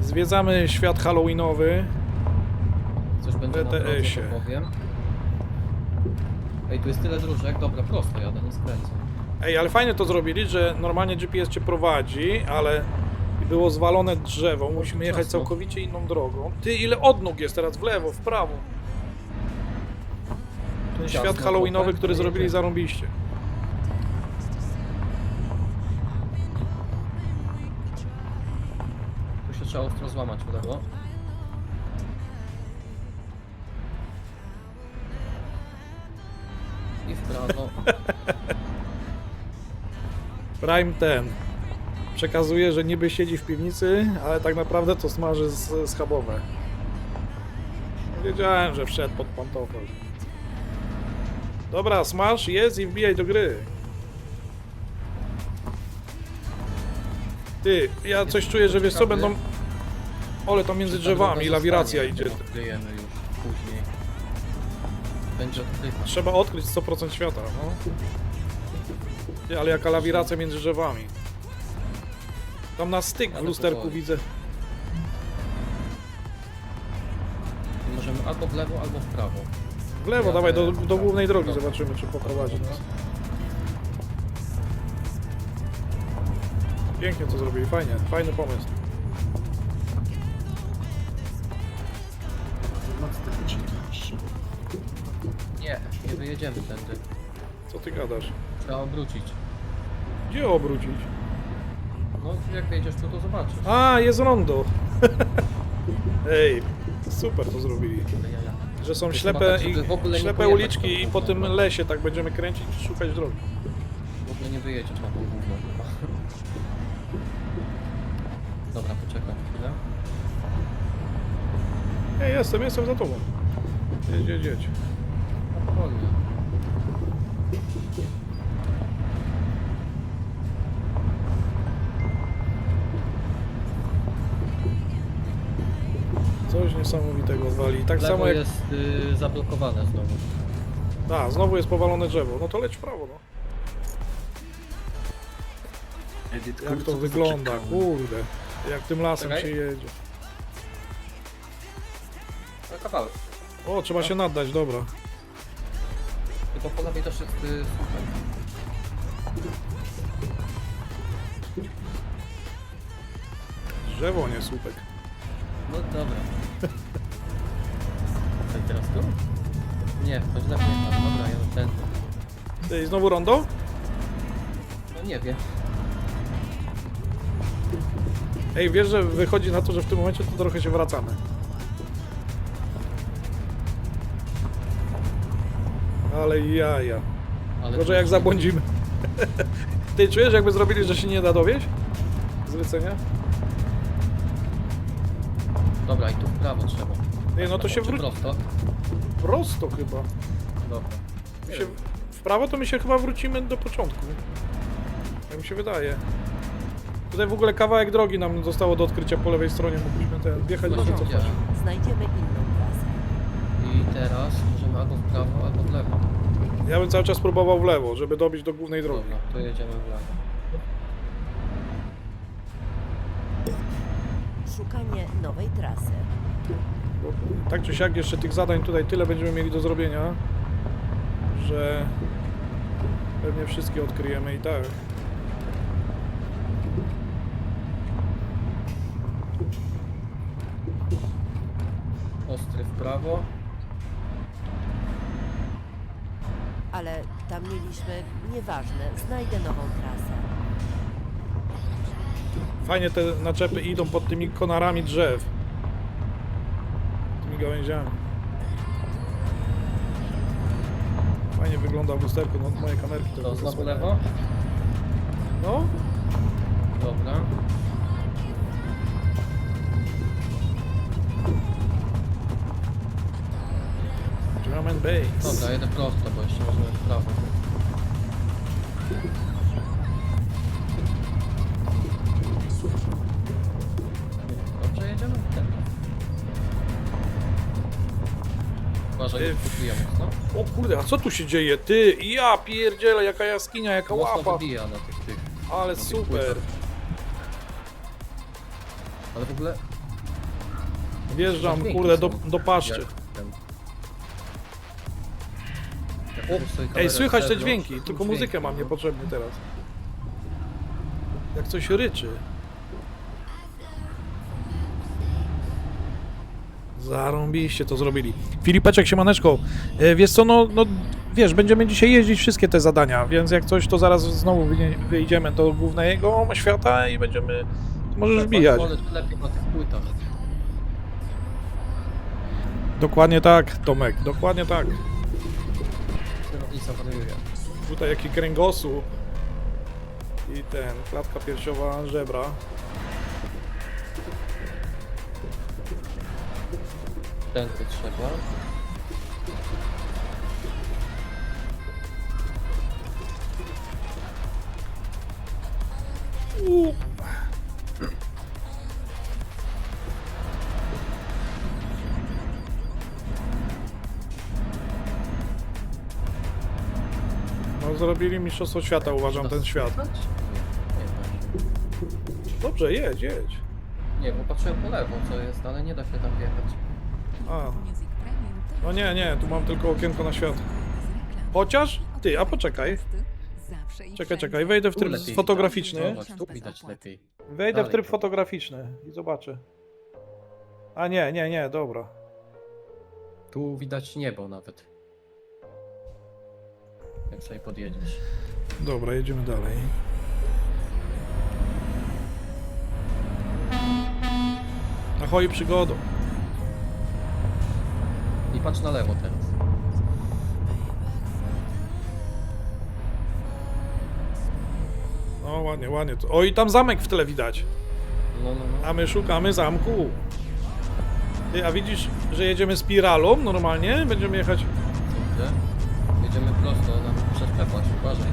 Zwiedzamy świat halloweenowy. Coś będzie na drodze, BTS-ie. to powiem. Ej, tu jest tyle dróżek. Dobra, prosto jadę, nie skręcę. Ej, ale fajnie to zrobili, że normalnie GPS cię prowadzi, ale było zwalone drzewo. Musimy jechać Ciasno. całkowicie inną drogą. Ty, ile odnóg jest teraz? W lewo, w prawo. Ten Ciasno świat halloweenowy, który zrobili jedzie. zarąbiście. Złamać lewo. I w prawo. Prime ten. Przekazuje, że niby siedzi w piwnicy, ale tak naprawdę to smaży z, schabowe. Wiedziałem, że wszedł pod pantofel. Dobra, smaż, jest i wbijaj do gry. Ty, ja coś czuję, że wiesz co, będą... Ole, to między drzewami, lawiracja idzie. Odkryjemy już później. Będzie odkryta. Trzeba odkryć 100% świata, no. Ty, ale jaka lawiracja między drzewami. Tam na styk w Ale lusterku widzę. Możemy albo w lewo, albo w prawo. W lewo, Ja dawaj, do, do głównej drogi, Dobra. zobaczymy, czy poprowadzi nas. Pięknie to zrobili, fajnie, fajny pomysł. Nie wyjedziemy tędy. Co ty gadasz? Trzeba obrócić. Gdzie obrócić? No, jak wyjedziesz tu, to zobaczysz. A, jest rondo! Ej, super to zrobili. Ale ja, ja. Że są ślepe, tak, żeby w ogóle nie ślepe pojechać uliczki i tą po tym lesie tak będziemy kręcić i szukać drogi. W ogóle nie wyjedziesz na tą główną chyba. Dobra, poczekam chwilę. Ej, jestem, jestem za tobą. Jedź, jedź, jedź. No. Niesamowitego wali. Tak Lewo samo jak... jest y, zablokowane znowu. A, znowu jest powalone drzewo. No to leć w prawo, no. Edyt, Jak to wygląda, kurde. Jak tym lasem Czekaj. się jedzie. Ale kawałek. O, trzeba się naddać, dobra. Tylko po lewej też jest y, słuchaj. Drzewo, nie słupek. No dobra. Teraz tu? Nie, to źle pojechałem. Dobra, ja ten. Ej, znowu rondo? No nie wiem. Ej, wiesz, że wychodzi na to, że w tym momencie to trochę się wracamy. Ale jaja. Ale Gorzej jak zabłądzimy. Ty czujesz, jakby zrobili, że się nie da dowieść? Zlecenia? Dobra, i tu w prawo trzeba. Nie, no to się Czy wróci. prosto? Prosto chyba. Dobra. Mi się, w prawo to my się chyba wrócimy do początku. Tak mi się wydaje. Tutaj w ogóle kawałek drogi nam zostało do odkrycia po lewej stronie. Mogliśmy ten wjechać do co widziałem. Znajdziemy inną trasę. I teraz możemy albo w prawo, albo w lewo. Ja bym cały czas próbował w lewo, żeby dobić do głównej drogi. Dobra, to jedziemy w lewo. Szukanie nowej trasy. Bo tak czy siak jeszcze tych zadań tutaj tyle będziemy mieli do zrobienia, że pewnie wszystkie odkryjemy i tak. Ostry w prawo. Ale tam mieliśmy... Nieważne, znajdę nową trasę. Fajnie te naczepy idą pod tymi konarami drzew. Gałęziami. Fajnie wygląda w lusterku, no moje kamerki to To znowu lewo? No, Dobra. drum and bass. Dobra, jedę prosto, bo jeszcze możemy w prawo. Ty- mocno. O kurde, a co tu się dzieje? Ty, ja pierdzielę, jaka jaskinia, jaka Mocno łapa. wybija na tych tych. Ale tych super. płytach. Ale w ogóle Wjeżdżam, Dźwięki kurde, do, są. do paszczy. Jak ten- Jak ktoś sobie Ej, kamerę słychać te zewnątrz, dźwięki, tylko dźwięki, muzykę mam no. niepotrzebnie teraz. Jak coś ryczy. Zarąbiście to zrobili. Filipeczek, siemaneczko. E, Wiesz co, no, no wiesz, będziemy dzisiaj jeździć wszystkie te zadania, więc jak coś, to zaraz znowu wyjdzie- wyjdziemy do głównego świata i będziemy... Możesz Tak, wbijać. lepiej na tych płytach. Dokładnie tak, Tomek, dokładnie tak. Kierownica wariuje. Tutaj jaki kręgosłup i ten, klatka piersiowa, żebra. Tędy trzeba. U. No zrobili mistrzostwo świata, uważam, ten świat. Nie, Dobrze, jedź, jedź. nie, bo patrzyłem po lewo co jest, ale nie da się tam wjechać. A, no nie, nie, tu mam tylko okienko na świat. Chociaż, ty, a poczekaj. Czekaj, czekaj, wejdę w tryb lepiej fotograficzny. Zobacz, tu widać lepiej. Wejdę w Dalej tryb to. fotograficzny i zobaczę. A nie, nie, nie, dobra. Tu widać niebo nawet. Jak sobie podjedziesz. Dobra, jedziemy dalej. Ahoj przygodą. I patrz na lewo teraz. No ładnie, ładnie. O i tam zamek w tle widać. No, no, no. A my szukamy zamku. Ty, a widzisz, że jedziemy spiralą normalnie? Będziemy jechać... Widzę. Jedziemy prosto, nam przeszkadzać. Uważaj.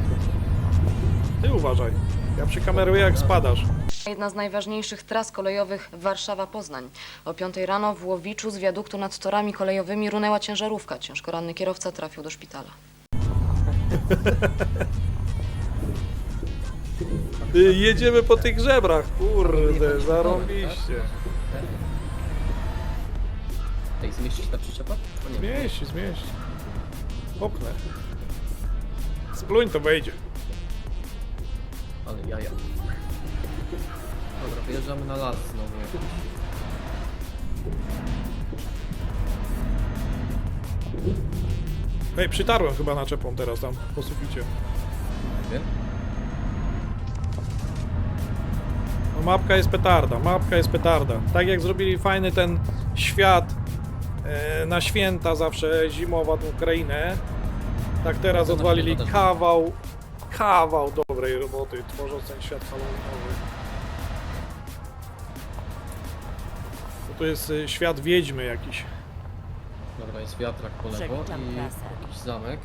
Ty uważaj. Ja przykameruję jak spadasz. Jedna z najważniejszych tras kolejowych Warszawa-Poznań. O 5 rano w Łowiczu z wiaduktu nad torami kolejowymi runęła ciężarówka. Ciężko ranny kierowca trafił do szpitala. Jedziemy po tych żebrach, kurde, zarąbiście. Ej, zmieści się ta przyczepa? O nie. Zmieści, zmieści. Popnę. Spluń to wejdzie. Ale jaja. Dobra, wyjeżdżamy na las znowu. jakiś. Ej, przytarłem chyba naczepą teraz tam po suficie. Wiem. No mapka jest petarda, mapka jest petarda. Tak jak zrobili fajny ten świat e, na święta zawsze zimowa tą Ukrainę, tak teraz To na odwalili też. kawał, kawał dobrej roboty, tworząc ten świat halloweenowy. To jest e, świat wiedźmy jakiś. Dobra, jest wiatrak po lewo i jakiś zamek.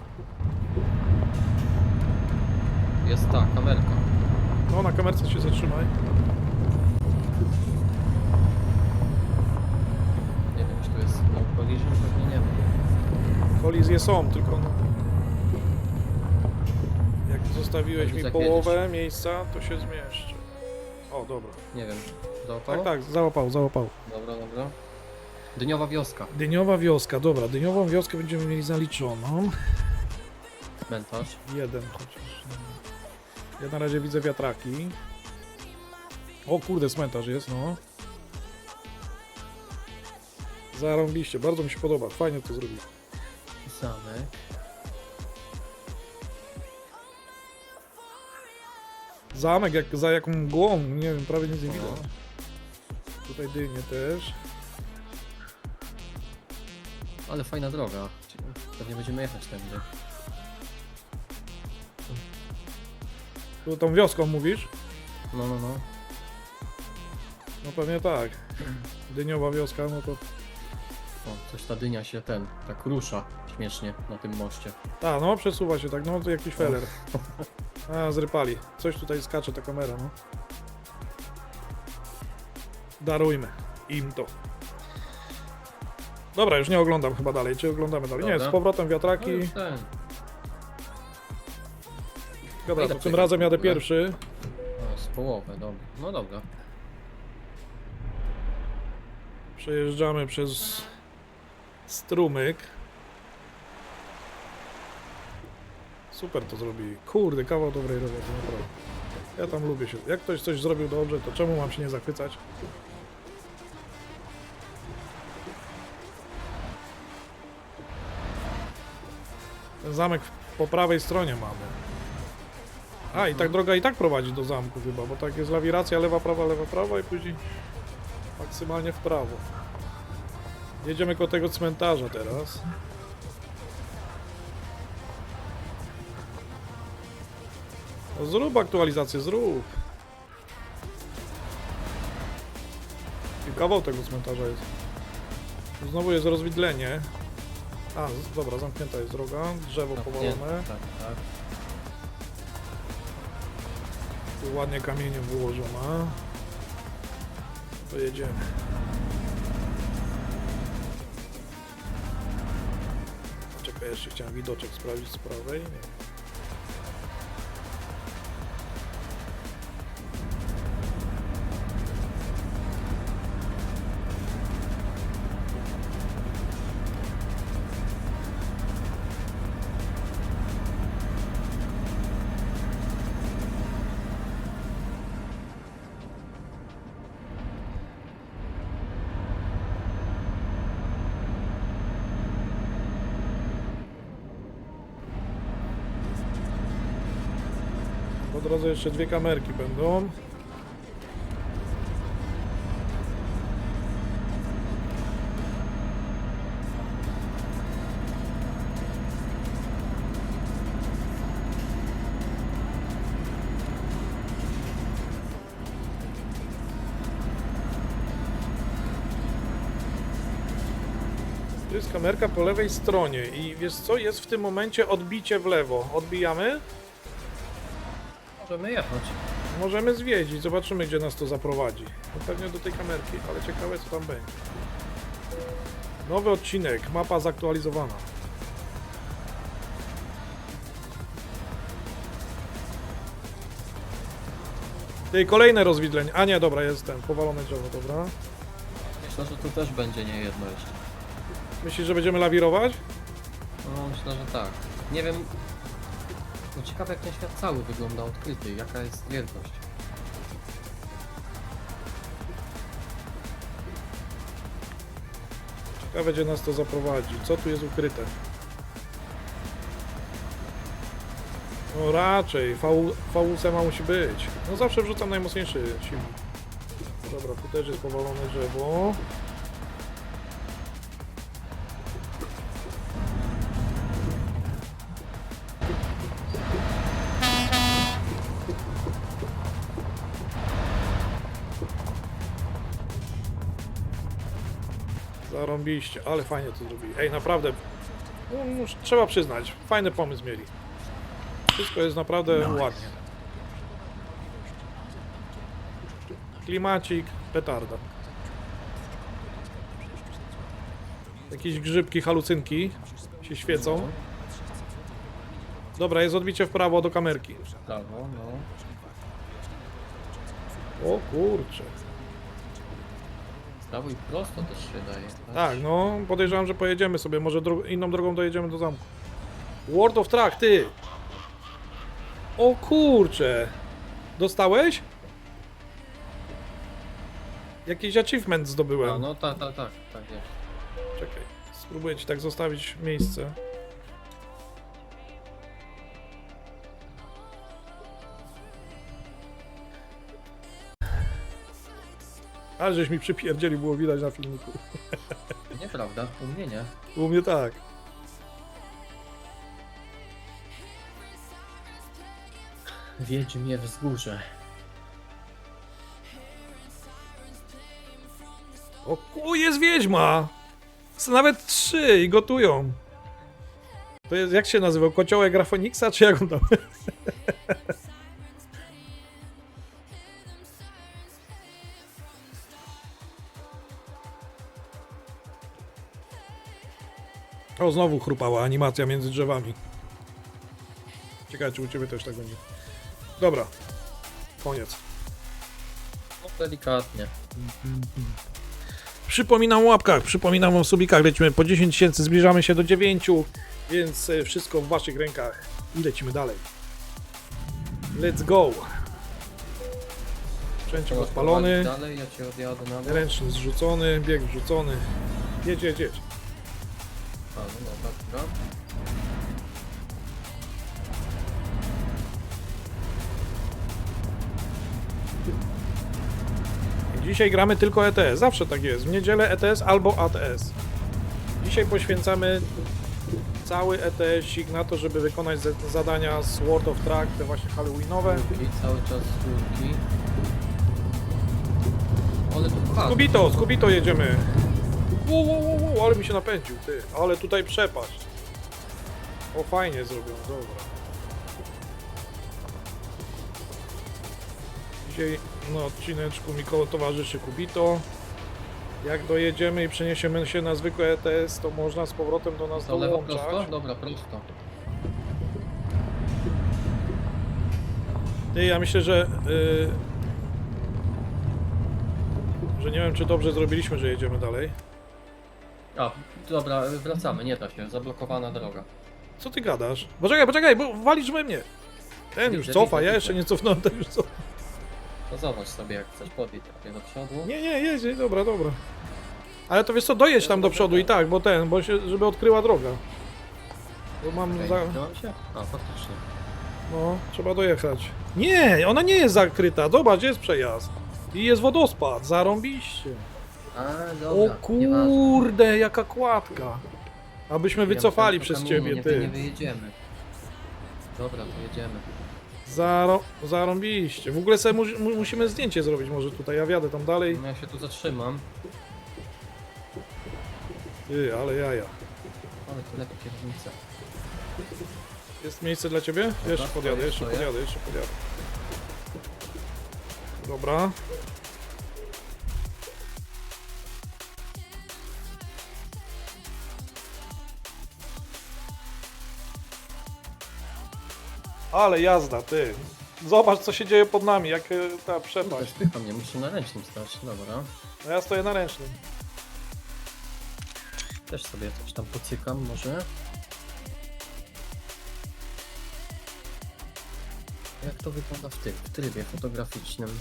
Jest ta, kamerka. No na kamerce się zatrzymaj. Nie wiem, czy tu jest no collision, pewnie nie ma. Kolizje są, tylko no... Jak zostawiłeś mi połowę miejsca, to się zmieszczę. O, dobra. Nie wiem. Załapał? Tak, tak, załapał, załapał. Dobra, dobra. Dyniowa wioska. Dyniowa wioska, dobra, dyniową wioskę będziemy mieli zaliczoną. Cmentarz. Jeden chociaż. Ja na razie widzę wiatraki. O kurde, cmentarz jest, no. Zarąbiście, bardzo mi się podoba, fajnie to zrobili. Zamek. Zamek jak za jaką mgłą, nie wiem, prawie nic nie widać. Tutaj dynie też. Ale fajna droga. Pewnie będziemy jechać tędy. Tu tą wioską mówisz? No, no, no. No pewnie tak. Dyniowa wioska, no to... O, coś ta dynia się ten, tak rusza śmiesznie na tym moście. A, no przesuwa się tak, no to jakiś feller. A, zrypali. Coś tutaj skacze ta kamera, no. Darujmy im to. Dobra, już nie oglądam chyba dalej. Czy oglądamy dalej? Nie, Dobra. z powrotem No wiatraki. już ten. Dobra, ile to tym przejechać razem jadę ogóle? pierwszy. O, z połowę, dobra. No dobra. Przejeżdżamy przez strumyk. Super to zrobili. Kurde, kawał dobrej roboty, naprawdę. Ja tam lubię się. Jak ktoś coś zrobił dobrze, to czemu mam się nie zachwycać? Ten zamek po prawej stronie mamy. A, i tak droga i tak prowadzi do zamku chyba, bo tak jest lawiracja lewa, prawa, lewa, prawa i później maksymalnie w prawo. Jedziemy koło tego cmentarza teraz. No zrób aktualizację, zrób. I kawał tego cmentarza jest. Znowu jest rozwidlenie. A, z- dobra, zamknięta jest droga, drzewo powalone. Tak, tak. Tu ładnie kamieniem wyłożona. To jedziemy. Czekaj, jeszcze chciałem widoczek sprawdzić z prawej. Nie. Drodze jeszcze dwie kamerki będą. Tu jest kamerka po lewej stronie i wiesz co, jest w tym momencie odbicie w lewo. Odbijamy? Możemy jechać. Możemy zwiedzić, zobaczymy gdzie nas to zaprowadzi. No pewnie do tej kamerki, ale ciekawe co tam będzie. Nowy odcinek, mapa zaktualizowana. Tej kolejne rozwidlenie. A nie, dobra, jest ten, powalone drzewo, dobra. Myślę, że tu też będzie nie jedno jeszcze. Myślisz, że będziemy lawirować? No myślę, że tak. Nie wiem. No ciekawe jak ten świat cały wygląda odkryty, jaka jest wielkość. Ciekawe gdzie nas to zaprowadzi. Co tu jest ukryte? No raczej, VUSema musi być. No zawsze wrzucam najmocniejszy silnik. Dobra, tu też jest powalone drzewo. Zarąbiście, ale fajnie to zrobili. Ej, naprawdę, no, trzeba przyznać, fajny pomysł mieli. Wszystko jest naprawdę ładnie. Klimacik, petarda. Jakieś grzybki, halucynki się świecą. Dobra, jest odbicie w prawo do kamerki. Prawo, no. O kurcze. Prawo i prosto też się daje. Tak, no podejrzewam, że pojedziemy sobie. Może dro inną drogą dojedziemy do zamku. World of Track, ty! O kurcze! Dostałeś? Jakiś achievement zdobyłem. A, no tak, tak, tak, tak jest. Czekaj, spróbuję ci tak zostawić miejsce. Ale żeś mi przypierdzieli, było widać na filmiku. Nieprawda, u mnie nie. U mnie tak. Wiedź mnie wzgórze. O ku, jest wiedźma! Są nawet trzy i gotują. To jest, jak się nazywał? Kociołek Grafoniksa, czy jak on tam? O, znowu chrupała animacja między drzewami. Ciekawe, czy u ciebie też tego nie. Dobra. Koniec. No delikatnie. Przypominam o łapkach, przypominam o subikach, lecimy po 10 tysięcy, zbliżamy się do 9, więc e, wszystko w waszych rękach i lecimy dalej. Let's go! Sprzęcik Trzeba odpalony, prowadzić Dalej, ja cię odjadę na ręczny zrzucony, bieg wrzucony. Jedź, jedź, jedź. Dzisiaj gramy tylko ETS, zawsze tak jest. W niedzielę ETS albo ATS. Dzisiaj poświęcamy cały ETS-ik na to, żeby wykonać zadania z World of Track, te właśnie Halloweenowe. Górki, cały czas z górki. Ale tu pcha. Skubito, Skubito jedziemy. Wow, wow, wow, wow, ale mi się napędził, ty. Ale tutaj przepaść. O, fajnie zrobią, dobra. Dzisiaj na odcineczku mi koło towarzyszy Kubito. Jak dojedziemy i przeniesiemy się na zwykłe ETS, to można z powrotem do nas To lewo dołączać. prosto? Dobra, prosto. Ty, ja myślę, że... y, że nie wiem, czy dobrze zrobiliśmy, że jedziemy dalej. A, dobra, wracamy, nie da się, zablokowana droga. Co ty gadasz? Poczekaj, poczekaj, bo walisz we mnie. Ten już Widzę, cofa, widzę, ja widzę. jeszcze nie cofnąłem, ten już cofa. To zobacz sobie jak chcesz podjść trochę do przodu. Nie, nie, jedzie, dobra, dobra. Ale to wiesz co, dojedź tam do przodu i tak, bo ten, bo się, żeby odkryła droga. Bo mam za... wziąłem się? A, faktycznie. No, trzeba dojechać. Nie, ona nie jest zakryta, zobacz, jest przejazd. I jest wodospad, zarąbiście. A, O dobra, nieważne. kurde, jaka kładka. Abyśmy Ja wycofali przez ciebie, kamieniu Nie, nie ty. wyjedziemy. Dobra, to jedziemy. Zaro... Zarąbiście. W ogóle sobie mu... mu- musimy zdjęcie zrobić może tutaj, ja wjadę tam dalej. Ja się tu zatrzymam, Ty, ale jaja. ale tu lepiej kierownicę. Jest miejsce dla ciebie? Jeszcze stoję, podjadę, jeszcze podjadę, jeszcze podjadę. Dobra. Ale jazda, ty. Zobacz, co się dzieje pod nami, jak e, ta Kurde, przepaść. spycha mnie, muszę na ręcznym stać. Dobra. No ja stoję na ręcznym. Też sobie coś tam pocykam może. Jak to wygląda w tym, w trybie fotograficznym?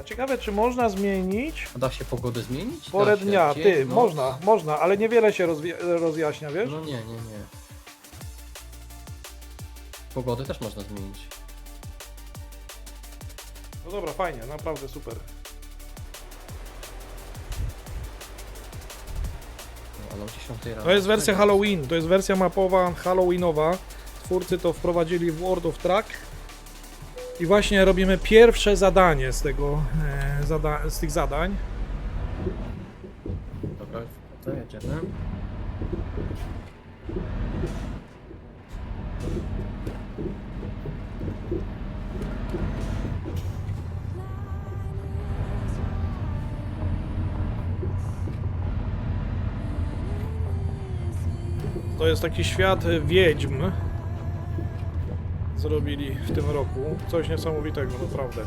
A ciekawe, czy można zmienić A da się pogodę zmienić? porę się. dnia? Ty, noc? można, można, ale niewiele się rozwi- rozjaśnia, wiesz? No nie, nie, nie. Pogody też można zmienić. No dobra, fajnie, naprawdę super. No, ale o 10 rano. To jest wersja. Halloween, to jest wersja mapowa Halloweenowa. Twórcy to wprowadzili w World of Track. I właśnie robimy pierwsze zadanie z tego, e, zada- z tych zadań. Dobra, to jedziemy. To jest taki świat wiedźm. Zrobili w tym roku. Coś niesamowitego, naprawdę.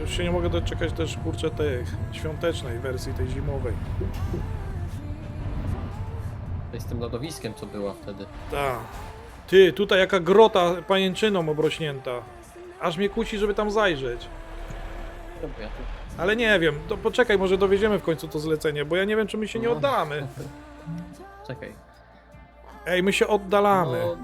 Już się nie mogę doczekać też, kurczę, tej świątecznej wersji, tej zimowej. Z tym lodowiskiem, co była wtedy. Ta. Ty, tutaj jaka grota pajęczyną obrośnięta. Aż mnie kusi, żeby tam zajrzeć. Ale nie wiem, to poczekaj, może dowieziemy w końcu to zlecenie, bo ja nie wiem, czy my się nie No. oddalamy. Czekaj. Ej, my się oddalamy. No,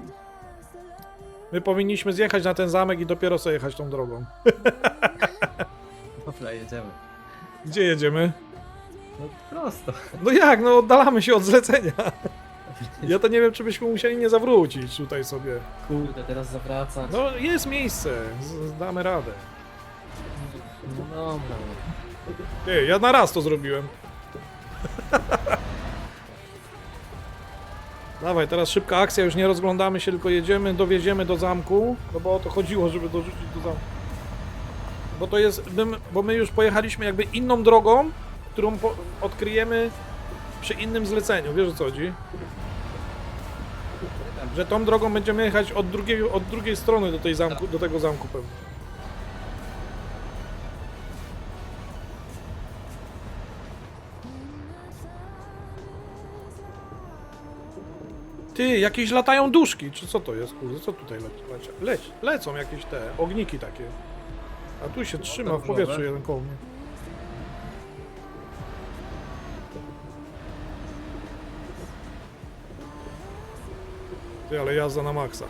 My powinniśmy zjechać na ten zamek i dopiero sobie jechać tą drogą. dobra, jedziemy. Gdzie jedziemy? No prosto. No jak, no oddalamy się od zlecenia. Ja to nie wiem, czy byśmy musieli nie zawrócić tutaj sobie. Kurde, teraz zawracać. No jest miejsce, z- damy radę. No dobra. Ty, ja na raz to zrobiłem. Dawaj, teraz szybka akcja, już nie rozglądamy się, tylko jedziemy, dowieziemy do zamku, no bo o to chodziło, żeby dorzucić do zamku. Bo to jest, bo my już pojechaliśmy jakby inną drogą, którą odkryjemy przy innym zleceniu, wiesz o co chodzi? Że tą drogą będziemy jechać od drugiej, od drugiej strony do, tej zamku, do tego zamku pewnie. Ty, jakieś latają duszki, czy co to jest, kurde, co tutaj leci? leci? Leć, lecą jakieś te ogniki takie. A tu się trzyma w powietrzu jeden koło mnie. Ty, ale jazda na maksa.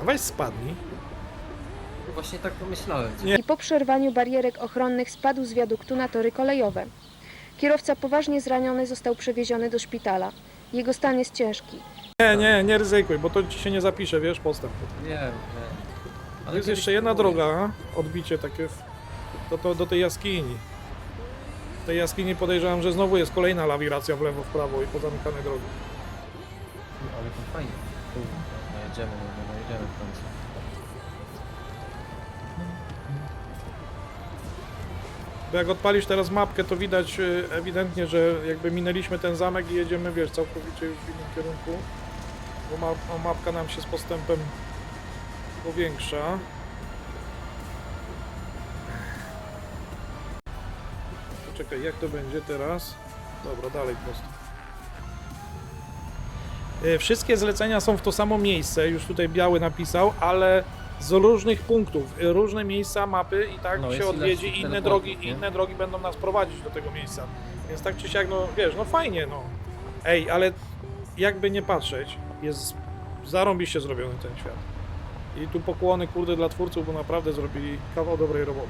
A weź spadnij. Właśnie tak pomyślałem. Nie. i po przerwaniu barierek ochronnych spadł z wiaduktu na tory kolejowe. Kierowca poważnie zraniony został przewieziony do szpitala. Jego stan jest ciężki. Nie, nie, nie ryzykuj, bo to ci się nie zapisze, wiesz, postęp. Wiem, wiem. Ale jest jeszcze jedna droga, odbicie takie w, to, to, do tej jaskini. W tej jaskini podejrzewam, że znowu jest kolejna lawiracja w lewo, w prawo i pozamykane drogi. No, ale to fajnie. No no, no jedziemy Bo jak odpalisz teraz mapkę, to widać y, ewidentnie, że jakby minęliśmy ten zamek i jedziemy, wiesz, całkowicie już w innym kierunku. Bo ma, no, mapka nam się z postępem powiększa. Czekaj, jak to będzie teraz? Dobra, dalej prosto. Y, Wszystkie zlecenia są w to samo miejsce, już tutaj biały napisał, ale z różnych punktów, y, różne miejsca mapy i tak No, się odwiedzi, inne teleportów, drogi, nie? inne drogi będą nas prowadzić do tego miejsca. Więc tak czy siak, no wiesz, no fajnie, no. Ej, ale jakby nie patrzeć, jest zarąbiście zrobiony ten świat. I tu pokłony, kurde, dla twórców, bo naprawdę zrobili kawał dobrej roboty.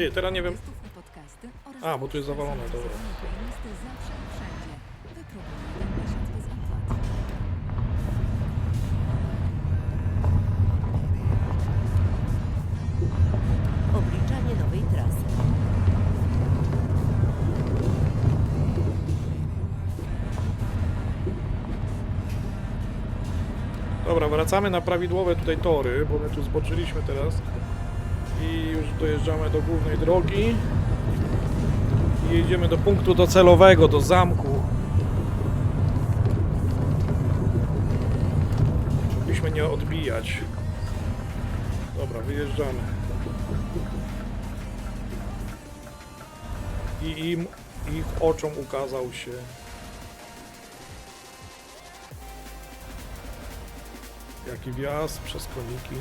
Ty, teraz nie wiem- A, bo tu jest zawalone, dobra. Obliczanie nowej trasy. Dobra, wracamy na prawidłowe tutaj tory, bo my tu zboczyliśmy teraz. I już dojeżdżamy do głównej drogi. I jedziemy do punktu docelowego, do zamku. Żebyśmy nie odbijać. Dobra, wyjeżdżamy. I im, ich oczom ukazał się Jaki wjazd przez koniki.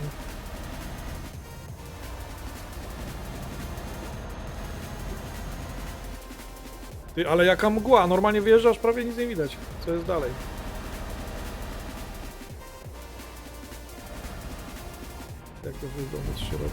Ale jaka mgła, normalnie wyjeżdżasz, prawie nic nie widać. Co jest dalej? Jak to wygląda z środka?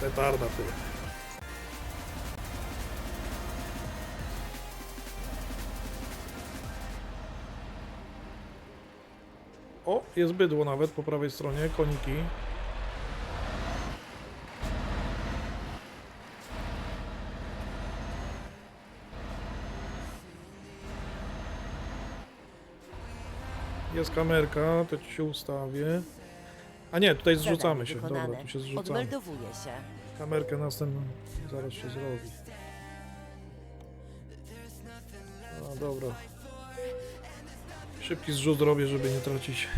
Petarda tyle. Jest bydło nawet po prawej stronie, koniki. Jest kamerka, to ci się ustawię. A nie, tutaj zrzucamy się. Dobra, tu się zrzucamy. Się. Kamerkę następną zaraz się zrobi. No dobra. Szybki zrzut robię, żeby nie tracić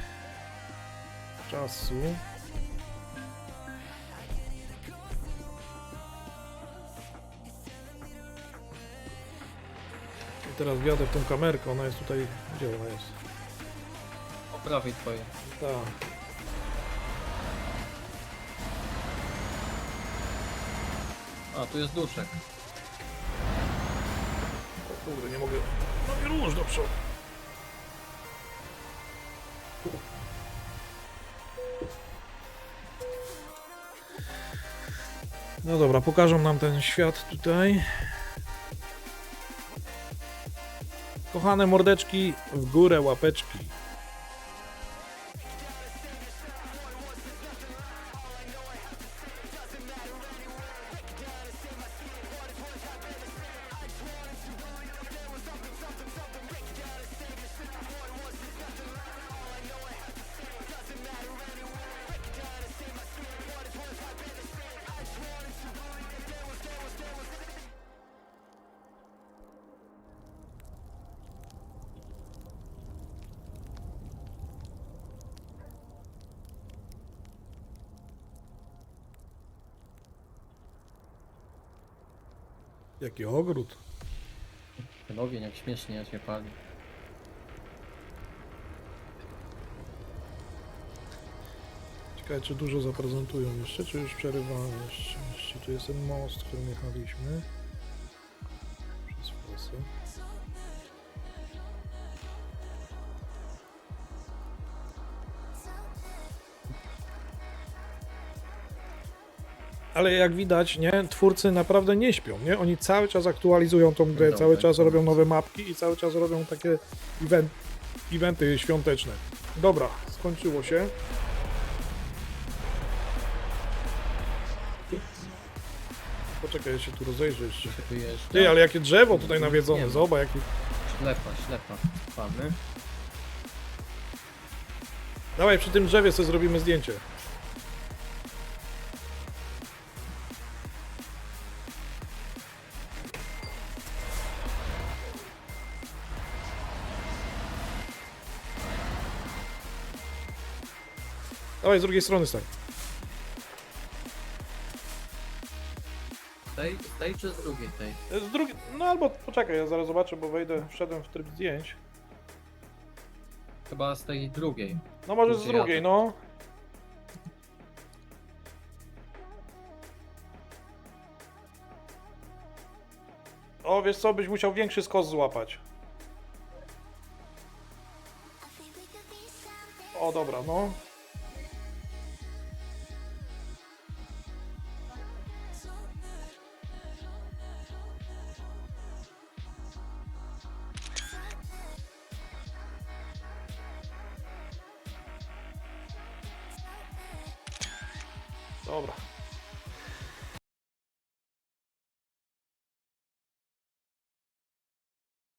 czasu. I teraz wjadę w tą kamerkę, ona jest tutaj... Gdzie ona jest? Po prawej twojej. Tak. A, tu jest duszek. O kurde, nie mogę... No i róż do przodu. No dobra, pokażą nam ten świat tutaj. Kochane mordeczki, w górę łapeczki. Jaki ogród. Ten ogień jak śmiesznie się pali. Ciekawe, czy dużo zaprezentują jeszcze, czy już przerywamy jeszcze. Jeszcze tu jest ten most, którym jechaliśmy. Ale jak widać, nie, twórcy naprawdę nie śpią, nie? Oni cały czas aktualizują tą grę, Dobra, cały czas tak. robią nowe mapki i cały czas robią takie event, eventy świąteczne. Dobra, skończyło się. Poczekaj, ja się tu rozejrzę jeszcze. Ty, ale jakie drzewo tutaj nawiedzone, zobacz, jaki... Ślepa, ślepa. Trwamy. Dawaj, przy tym drzewie sobie zrobimy zdjęcie. Dawaj, z drugiej strony stań. Tej, tej czy z drugiej tej? Z drugiej... No albo, poczekaj, ja zaraz zobaczę, bo wejdę, wszedłem w tryb zdjęć. Chyba z tej drugiej. No może z Gdzie drugiej, jadę? no. O, wiesz co, byś musiał większy skos złapać. O, dobra, no.